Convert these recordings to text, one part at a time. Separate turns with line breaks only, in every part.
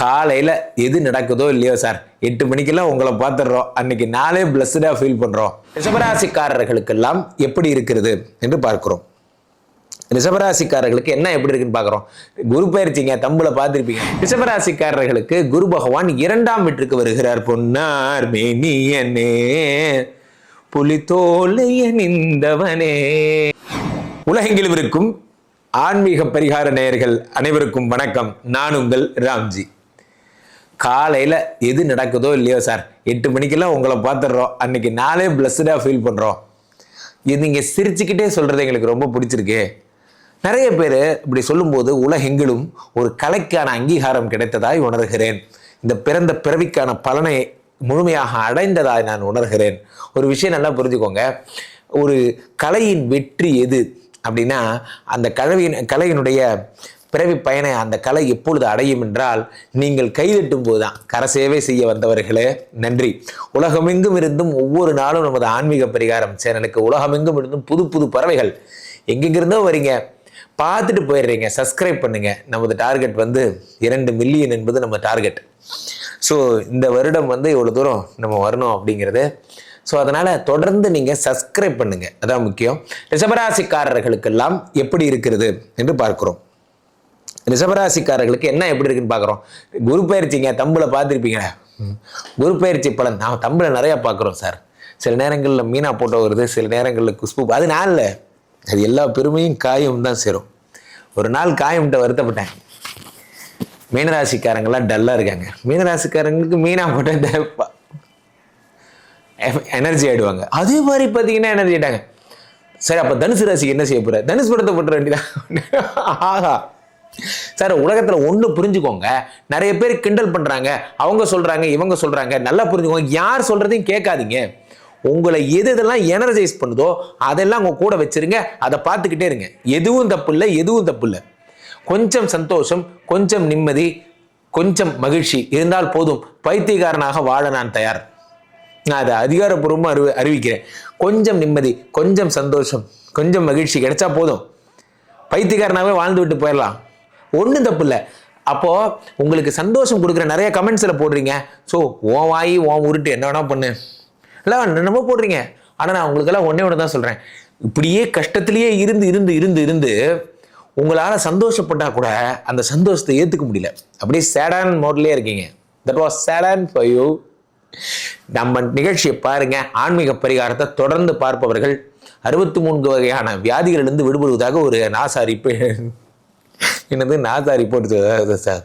காலையில் எது நடக்குதோ இல்லையோ சார் எட்டு மணிக்கெல்லாம் உங்களை பார்த்துடுறோம். அன்னைக்கு நாளே பிளஸ்டாக ஃபீல் பண்ணுறோம் ரிஷபராசிக்காரர்களுக்கெல்லாம் எப்படி இருக்கிறது என்று பார்க்குறோம். ரிஷபராசிக்காரர்களுக்கு என்ன எப்படி இருக்குன்னு பார்க்குறோம். குரு பயிற்சிங்க தம்புல பார்த்துருப்பீங்க. ரிஷபராசிக்காரர்களுக்கு குரு பகவான் இரண்டாம் வீட்டுக்கு வருகிறார். பொன்னார் மேனியனே புலித்தோலைய நின்றவனே உலகெங்கிலும் இருக்கும் ஆன்மீக பரிகார நேயர்கள் அனைவருக்கும் வணக்கம். நான் உங்கள் ராம்ஜி. காலையில் எது நடக்குதோ இல்லையோ சார் எட்டு மணிக்கெல்லாம் உங்களை பார்த்துடுறோம். அன்னைக்கு நாளே பிளஸ்டாக ஃபீல் பண்ணுறோம் இது நீங்கள் சிரிச்சுக்கிட்டே சொல்கிறது எங்களுக்கு ரொம்ப பிடிச்சிருக்கு. நிறைய பேர் இப்படி சொல்லும்போது உலகெங்கிலும் ஒரு கலைக்கான அங்கீகாரம் கிடைத்ததாய் உணர்கிறேன். இந்த பிறந்த பிறவிக்கான பலனை முழுமையாக அடைந்ததாய் நான் உணர்கிறேன். ஒரு விஷயம் நல்லா புரிஞ்சுக்கோங்க. ஒரு கலையின் வெற்றி எது அப்படின்னா அந்த கலவியின் கலையினுடைய பிறவி பயனை அந்த கலை எப்பொழுது அடையும் என்றால் நீங்கள் கைதட்டும் போது தான் கரசேவை செய்ய வந்தவர்களே நன்றி. உலகமெங்கும் இருந்தும் ஒவ்வொரு நாளும் நமது ஆன்மீக பரிகாரம் சேனலுக்கு உலகமெங்கும் இருந்தும் புது புது பறவைகள். எங்கெங்கிருந்தோ வரீங்க. பார்த்துட்டு போயிடுறீங்க. சப்ஸ்கிரைப் பண்ணுங்க. நமது டார்கெட் வந்து இரண்டு மில்லியன் என்பது நம்ம டார்கெட் ஸோ இந்த வருடம் வந்து இவ்வளோ தூரம் நம்ம வரணும் அப்படிங்கிறது. ஸோ அதனால் தொடர்ந்து நீங்கள் சப்ஸ்கிரைப் பண்ணுங்கள் அதான் முக்கியம். ரிஷபராசிக்காரர்களுக்கெல்லாம் எப்படி இருக்கிறது என்று பார்க்குறோம். ரிஷபராசிக்காரர்களுக்கு என்ன எப்படி இருக்குன்னு பார்க்குறோம். குரு பயிற்சிங்க தம்புல பார்த்துருப்பீங்களே குரு பயிற்சி பலன். நான் தம்பில் நிறையா பார்க்குறோம் சார். சில நேரங்களில் மீனா போட்டோ வருது சில நேரங்களில் குஷ்பு. அது நான் இல்லை. அது எல்லா பெருமையும் காயும் தான் சேரும். ஒரு நாள் காயம்கிட்ட வருத்தப்பட்டேன். மீனராசிக்காரங்கெல்லாம் டல்லாக இருக்காங்க. மீனராசிக்காரங்களுக்கு மீனா போட்ட எனர்ஜி ஆயிடுவாங்க. அதே மாதிரி பார்த்தீங்கன்னா எனர்ஜி ஆயிட்டாங்க. சரி அப்போ தனுசு ராசிக்கு என்ன செய்ய போகிற தனுஷ் படத்தை போட்டுற வேண்டியதான் ஆஹா. சார் உலகத்தில் ஒன்று புரிஞ்சுக்கோங்க. நிறைய பேர் கிண்டல் பண்ணுறாங்க அவங்க சொல்கிறாங்க இவங்க சொல்கிறாங்க நல்லா புரிஞ்சுக்கோங்க. யார் சொல்கிறதையும் கேட்காதீங்க. உங்களை எது இதெல்லாம் எனர்ஜைஸ் பண்ணுதோ அதெல்லாம் உங்கள் கூட வச்சிருங்க. அதை பார்த்துக்கிட்டே இருங்க. எதுவும் தப்பு இல்லை எதுவும் தப்பு இல்லை. கொஞ்சம் சந்தோஷம் கொஞ்சம் நிம்மதி கொஞ்சம் மகிழ்ச்சி இருந்தால் போதும். பைத்தியக்காரனாக வாழ நான் தயார். நான் அதை அதிகாரப்பூர்வமாக அறிவி அறிவிக்கிறேன். கொஞ்சம் நிம்மதி கொஞ்சம் சந்தோஷம் கொஞ்சம் மகிழ்ச்சி கிடைச்சா போதும். பைத்தியக்காரனாகவே வாழ்ந்து விட்டு போயிடலாம். ஒன்றும் தப்பு இல்லை. அப்போது உங்களுக்கு சந்தோஷம் கொடுக்குற நிறைய கமெண்ட்ஸில் போடுறீங்க. ஸோ ஓ வாய் ஓ உருட்டு என்ன வேணால் பண்ணு. இல்லை என்னமோ போடுறீங்க. ஆனால் நான் உங்களுக்கெல்லாம் ஒன்றே ஒன்று தான் சொல்கிறேன் இப்படியே கஷ்டத்துலேயே இருந்து இருந்து இருந்து இருந்து உங்களால் சந்தோஷப்பட்டால் கூட அந்த சந்தோஷத்தை ஏற்றுக்க முடியல. அப்படியே சேடான் மோட்லேயே இருக்கீங்க. That was sedan for you நம்ம நிகழ்ச்சியை பாருங்க. ஆன்மீக பரிகாரத்தை தொடர்ந்து பார்ப்பவர்கள் அறுபத்தி மூன்று வகையான வியாதிகளிலிருந்து விடுபடுவதாக ஒரு நாசா என்னது நாசா ரிப்போர்ட்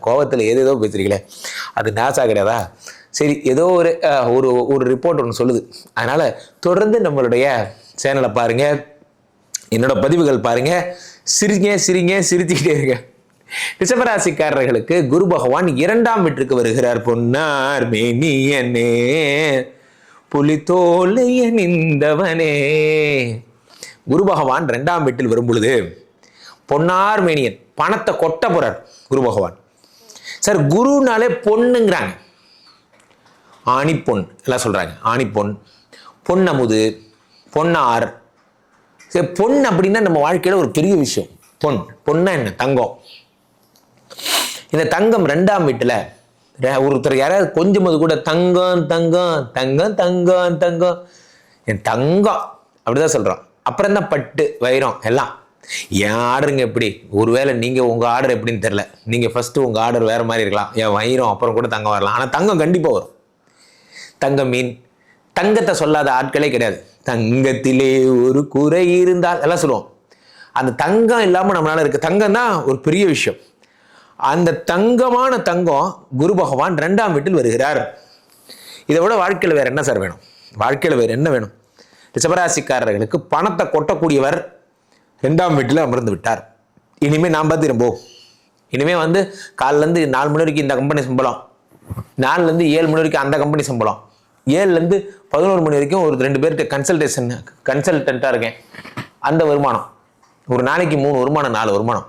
கோவத்தில் ஏதேதோ பேசுறீங்களே அது நாசா கிடையாதா? சரி ஏதோ ஒரு ஒரு ஒரு ரிப்போர்ட் ஒன்று சொல்லுது. அதனால் தொடர்ந்து நம்மளுடைய சேனலை பாருங்கள் என்னோட பதிவுகள் பாருங்கள் சிரிங்க சிரிங்க சிரிச்சுக்கிட்டே இருங்க. ரிஷபராசிக்காரர்களுக்கு குரு பகவான் இரண்டாம் வீட்டிற்கு வருகிறார். பொன்னார் மேனியனே புலித்தோலைய நின்றவனே குரு பகவான் ரெண்டாம் வீட்டில் வரும் பொழுது பொன்னார் மேனியன் பணத்தை கொட்ட போறார் குரு பகவான். சார் குருனாலே பொண்ணுங்கிறாங்க. ஆணிப்பொன் எல்லாம் சொல்கிறாங்க ஆணிப்பொன் பொன்னமுது பொன்னார். சரி பொன் அப்படின்னா நம்ம வாழ்க்கையில் ஒரு பெரிய விஷயம். பொன் பொண்ணா என்ன? தங்கம். இந்த தங்கம் ரெண்டாம் வீட்டில் ஒருத்தர் யாராவது கொஞ்சமாவது கூட தங்கம் தங்கம் தங்கம் தங்கம் தங்கம். என் தங்கம் அப்படிதான் சொல்கிறோம் அப்புறம் தான் பட்டு வைரம் எல்லாம். என் ஆர்டருங்க எப்படி? ஒருவேளை நீங்க உங்க ஆர்டர் எப்படின்னு தெரியல. நீங்க ஃபர்ஸ்ட் உங்க ஆர்டர் வேற மாதிரி இருக்கலாம். என் வயிறும் அப்புறம் கூட தங்கம் வரலாம். ஆனா தங்கம் கண்டிப்பாக வரும். தங்க மீன் தங்கத்தை சொல்லாத ஆட்களே கிடையாது. தங்கத்திலே ஒரு குறை இருந்தால் எல்லாம் சொல்லுவோம். அந்த தங்கம் இல்லாமல் நம்மளால் இருக்குது தங்கம் தான் ஒரு பெரிய விஷயம். அந்த தங்கமான தங்கம் குரு பகவான் ரெண்டாம் வீட்டில் வருகிறார். இதை விட வாழ்க்கையில் வேற என்ன சார் வேணும்? வாழ்க்கையில் வேற என்ன வேணும்? ரிஷபராசிக்காரர்களுக்கு பணத்தை கொட்டக்கூடியவர் ரெண்டாம் வீட்டில் அமர்ந்து விட்டார். இனிமே நாம் பார்த்துருப்போ இனிமே வந்து காலிலேருந்து நாலு மணி வரைக்கும் இந்த கம்பெனி சம்பளம். நாலுலேருந்து ஏழு மணி வரைக்கும் அந்த கம்பெனி சம்பளம். ஏழுலேருந்து பதினோரு மணி வரைக்கும் ஒரு ரெண்டு பேர்கிட்ட கன்சல்டேஷன் கன்சல்டண்ட்டாக இருக்கேன். அந்த வருமானம். ஒரு நாளைக்கு மூணு வருமானம் நாலு வருமானம்.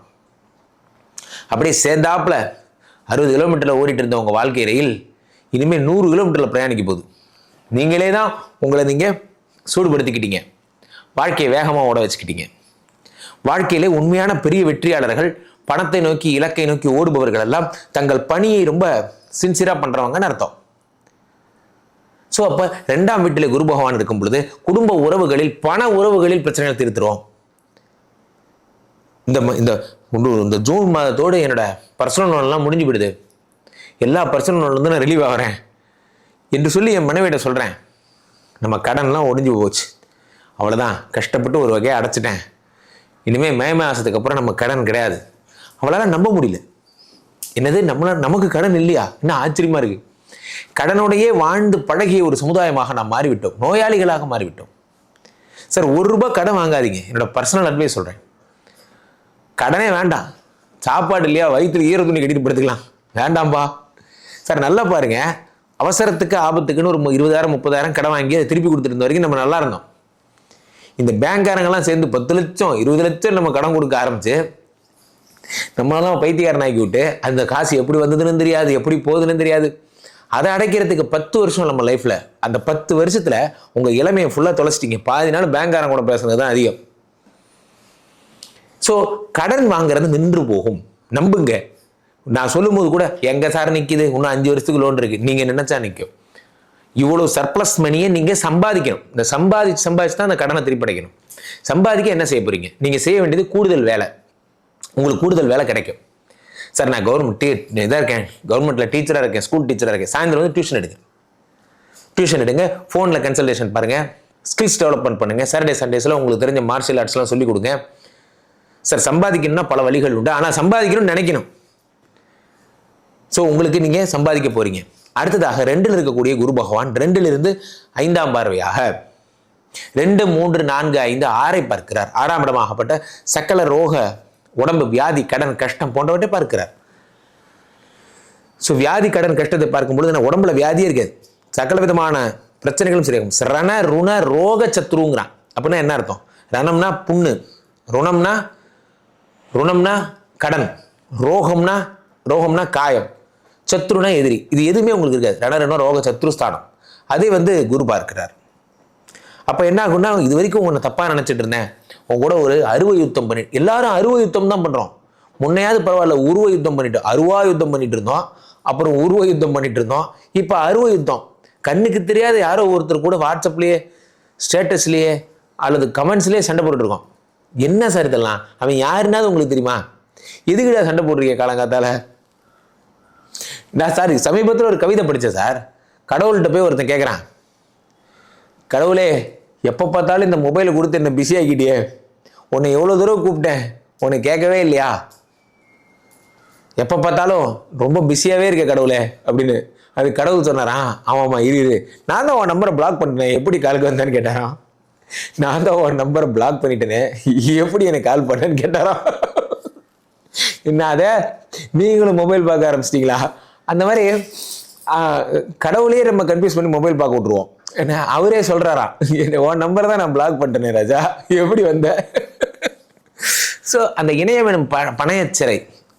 அப்படியே சேர்ந்தாப்புல அறுபது கிலோமீட்டரில் ஓடிட்டு இருந்த உங்கள் வாழ்க்கை ரயில் இனிமேல் நூறு கிலோமீட்டரில் பிரயாணிக்க போகுது. நீங்களே தான் உங்களை நீங்கள் சூடுபடுத்திக்கிட்டீங்க. வாழ்க்கையை வேகமாக ஓட வச்சுக்கிட்டீங்க. வாழ்க்கையிலே உண்மையான பெரிய வெற்றியாளர்கள் பணத்தை நோக்கி இலக்கை நோக்கி ஓடுபவர்கள் எல்லாம் தங்கள் பணியை ரொம்ப சின்சியராக பண்ணுறவங்கன்னு அர்த்தம். ஸோ அப்போ ரெண்டாம் வீட்டில் குரு பகவான் இருக்கும் பொழுது குடும்ப உறவுகளில் பண உறவுகளில் பிரச்சனைகள் தீர்த்துருவோம். இந்த ம- இந்த இந்த ஜூன் மாதத்தோடு என்னோட பர்சனல் லோன்லாம் முடிஞ்சு விடுது எல்லா பர்சனல் லோன்லேருந்து நான் ரிலீவ் ஆகிறேன். என்று சொல்லி என் மனைவியிட சொல்கிறேன் நம்ம கடன்லாம் ஒடிஞ்சு போச்சு. அவ்வளோதான் கஷ்டப்பட்டு ஒரு வகையை அடைச்சிட்டேன். இனிமேல் மே மாதத்துக்கு அப்புறம் நம்ம கடன் கிடையாது. அவளால் நம்ப முடியல. என்னது? நம்மளால் நமக்கு கடன் இல்லையா? என்ன ஆச்சரியமாக இருக்குது கடனோடையே வாழ்ந்து பழகிய ஒரு சமுதாயமாக நாம் மாறிவிட்டோம். நோயாளிகளாக மாறிவிட்டோம். சார் ஒரு ரூபாய் கடன் வாங்காதீங்க. என்னோட பர்சனல் அட்வைஸ் சொல்கிறேன் கடனே வேண்டாம். சாப்பாடு இல்லையா? வயிற்றுல ஈர துணி கட்டிட்டு படுத்துக்கலாம். வேண்டாம்பா. சார் நல்லா பாருங்க. அவசரத்துக்கு ஆபத்துக்குன்னு ஒரு இருபதாயிரம் முப்பதாயிரம் கடன் வாங்கி அதை திருப்பி கொடுத்துருந்த வரைக்கும் நம்ம நல்லா இருந்தோம். இந்த பேங்க்காரங்கெல்லாம் சேர்ந்து பத்து லட்சம் இருபது லட்சம் நம்ம கடன் கொடுக்க ஆரம்பிச்சு நம்மளெல்லாம் பைத்தியக்காரன் ஆக்கி விட்டு அந்த காசு எப்படி வந்ததுன்னு தெரியாது எப்படி போகுதுன்னு தெரியாது. அதை அடைக்கிறதுக்கு பத்து வருஷம் நம்ம லைஃப்பில் அந்த பத்து வருஷத்தில் உங்கள் இளமையை ஃபுல்லாக தொலைச்சிட்டிங்க. பாதி நாள் பேங்க்காரன் கூட பேசுனது தான் அதிகம். ஸோ கடன் வாங்குறது நின்று போகும். நம்புங்க. நான் சொல்லும்போது கூட எங்கே சார் நிற்கிது இன்னும் அஞ்சு வருஷத்துக்கு லோன் இருக்குது நீங்கள் நினச்சா நிற்கும் இவ்வளவு சர்ப்ளஸ் மணியை நீங்க சம்பாதிக்கணும். இந்த சம்பாதிச்சு சம்பாதிச்சு தான் அந்த கடனை திருப்பி அடைக்கணும். சம்பாதிக்க என்ன செய்ய போறீங்க? நீங்க செய்ய வேண்டியது கூடுதல் வேலை. உங்களுக்கு கூடுதல் வேலை கிடைக்கும். சார் நான் கவர்மெண்ட் டீ இதாக இருக்கேன். கவர்மெண்ட்டில் டீச்சராக இருக்கேன் ஸ்கூல் டீச்சராக இருக்கேன். சாயந்தரம் வந்து டியூஷன் எடுங்க. டியூஷன் எடுங்க ஃபோனில் கன்சல்டேஷன் பாருங்கள் ஸ்கில்ஸ் டெவலப்மெண்ட் பண்ணுங்கள் சாட்டர்டே சண்டேஸில் உங்களுக்கு தெரிஞ்ச மார்ஷியல் ஆர்ட்ஸ்லாம் சொல்லிக் கொடுங்க. சார் சம்பாதிக்கணும்னா பல வழிகள் உண்டு. ஆனால் சம்பாதிக்கணும்னு நினைக்கணும். ஸோ உங்களுக்கு நீங்கள் சம்பாதிக்க போறீங்க. அடுத்ததாக ரெண்டில் இருக்கக்கூடிய குரு பகவான் ரெண்டிலிருந்து ஐந்தாம் பார்வையாக ரெண்டு மூன்று நான்கு ஐந்து ஆறை பார்க்கிறார். ஆறாம் இடமாகப்பட்ட சக்கல ரோக உடம்பு வியாதி கடன் கஷ்டம் போன்றவற்றை பார்க்கிறார். ஸோ வியாதி கடன் கஷ்டத்தை பார்க்கும் பொழுது நான் உடம்புல வியாதியே இருக்காது. சகல விதமான பிரச்சனைகளும் சரியாகும். ரண ருண ரோக சத்ருங்கிறான். அப்படின்னா என்ன அர்த்தம்? ரணம்னா புண்ணு ருணம்னா ருணம்னா கடன் ரோகம்னா ரோகம்னா காயம். சத்ருனா எதிரி. இது எதுவுமே உங்களுக்கு இருக்காது. ரண ரண ரோக சத்ருஸ்தானம் அதே வந்து குரு பார்க்கிறார். அப்போ என்ன ஆகும்னா இது வரைக்கும் உன்னை தப்பாக நினச்சிட்டு இருந்தேன். உன் கூட ஒரு அருவ யுத்தம் பண்ணி எல்லாரும் அருவ யுத்தம் தான் பண்ணுறோம் முன்னையாவது பரவாயில்ல உருவ யுத்தம் பண்ணிட்டு அருவா யுத்தம் பண்ணிட்டு இருந்தோம். அப்புறம் உருவ யுத்தம் பண்ணிட்டு இருந்தோம். இப்போ அருவ யுத்தம். கண்ணுக்கு தெரியாத யாரோ ஒருத்தர் கூட வாட்ஸ்அப்லேயே ஸ்டேட்டஸ்லேயே அல்லது கமெண்ட்ஸ்லேயே சண்டை போட்டுருக்கோம் என்ன சார் இதெல்லாம்? அவன் யாருன்னாது உங்களுக்கு தெரியுமா? எதுக்குடா சண்டை போடுறீங்க காலங்காத்தால? நான் சார் சமீபத்தில் ஒரு கவிதை படித்தேன் சார். கடவுள்கிட்ட போய் ஒருத்தன் கேட்குறான் கடவுளே எப்போ பார்த்தாலும் இந்த மொபைலை கொடுத்து என்ன பிஸி ஆக்கிட்டியே. உன்னை எவ்வளோ தூரம் கூப்பிட்டேன். உன்னை கேட்கவே இல்லையா? எப்போ பார்த்தாலும் ரொம்ப பிஸியாகவே இருக்க கடவுளே அப்படின்னு அது கடவுள் சொன்னாரான் ஆமாம்மா இரு இரு. நான் தான் உன் நம்பரை பிளாக் பண்ணிட்டேன். எப்படி காலுக்கு வந்தேன்னு கேட்டாரான் நான் தான் உன் நம்பரை பிளாக் பண்ணிட்டேனே. எப்படி எனக்கு கால் பண்ணேன்னு கேட்டாரான் என்ன அதை நீங்களும் மொபைல் பார்க்க ஆரம்பிச்சிட்டிங்களா? அந்த மாதிரி கடவுளே கடவுளையே நம்ம கன்ஃபியூஸ் பண்ணி மொபைல் பார்க்க விட்ருவோம் என்ன அவரே சொல்கிறாரா என்ன உன் நம்பர் தான் நான் பிளாக் பண்ணிட்டேனே ராஜா. எப்படி வந்த? ஸோ அந்த இணையம் எனும் ப பணையச்சிறை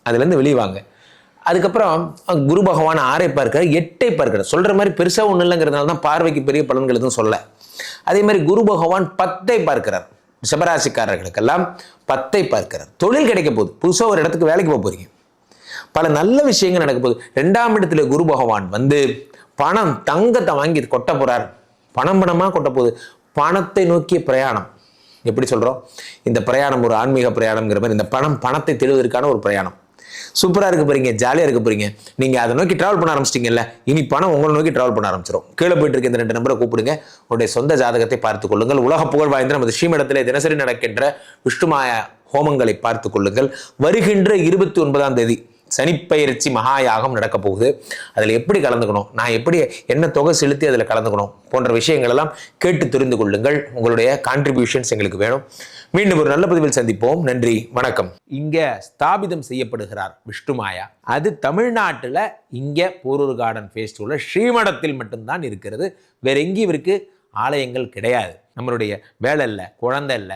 அதுலேருந்து வெளிவாங்க. அதுக்கப்புறம் குரு பகவான் ஆறை பார்க்கிறார் எட்டை பார்க்கிறார். சொல்கிற மாதிரி பெருசாக ஒன்றும் இல்லைங்கிறதுனால தான் பார்வைக்கு பெரிய பலன்கள் எதுவும் சொல்ல. அதே மாதிரி குரு பகவான் பத்தை பார்க்கிறார். சிவராசிக்காரர்களுக்கெல்லாம் பத்தை பார்க்கிறார். தொழில் கிடைக்க போகுது. புதுசாக ஒரு இடத்துக்கு வேலைக்கு போக போகிறீங்க பல நல்ல விஷயங்கள் நடக்க போகுது. ரெண்டாம் இடத்துல குரு பகவான் வந்து பணம் தங்கத்தை வாங்கி கொட்ட போறார். பணம் பணமாக கொட்ட போகுது. பணத்தை நோக்கிய பிரயாணம். எப்படி சொல்கிறோம் இந்த பிரயாணம் ஒரு ஆன்மீக பிரயாணம்ங்கிற மாதிரி இந்த பணம் பணத்தை தேடுவதற்கான ஒரு பிரயாணம். சூப்பராக இருக்க போறீங்க ஜாலியாக இருக்க போறீங்க. நீங்கள் அதை நோக்கி ட்ராவல் பண்ண ஆரம்பிச்சிட்டிங்கல்ல இனி பணம் உங்களை நோக்கி ட்ராவல் பண்ண ஆரம்பிச்சிடும் கீழே போயிட்டு இருக்க இந்த ரெண்டு நம்பரை கூப்பிடுங்க. உங்களுடைய சொந்த ஜாதகத்தை பார்த்துக் கொள்ளுங்கள். உலக புகழ் வாய்ந்த நமது ஸ்ரீமடத்தில் தினசரி நடக்கின்ற விஷ்ணுமாய ஹோமங்களை பார்த்துக் கொள்ளுங்கள். வருகின்ற இருபத்தி ஒன்பதாம் தேதி சனிப்பயிற்சி மகாயாகம் நடக்க போகுது. அதில் எப்படி கலந்துக்கணும்? நான் எப்படி என்ன தொகை செலுத்தி அதில் கலந்துக்கணும்? போன்ற விஷயங்கள் எல்லாம் கேட்டு தெரிந்து கொள்ளுங்கள். உங்களுடைய கான்ட்ரிபியூஷன்ஸ் எங்களுக்கு வேணும். மீண்டும் ஒரு நல்ல பதிவில் சந்திப்போம். நன்றி வணக்கம். இங்கே ஸ்தாபிதம் செய்யப்படுகிறார் விஷ்ணுமாயா அது தமிழ்நாட்டில் இங்கே போரூர் கார்டன் ஃபேஸ்டிவலில் ஸ்ரீமடத்தில் மட்டும்தான் இருக்கிறது. வேற எங்கேயும் இவருக்கு ஆலயங்கள் கிடையாது. நம்மளுடைய வேலை இல்லை குழந்தை இல்லை.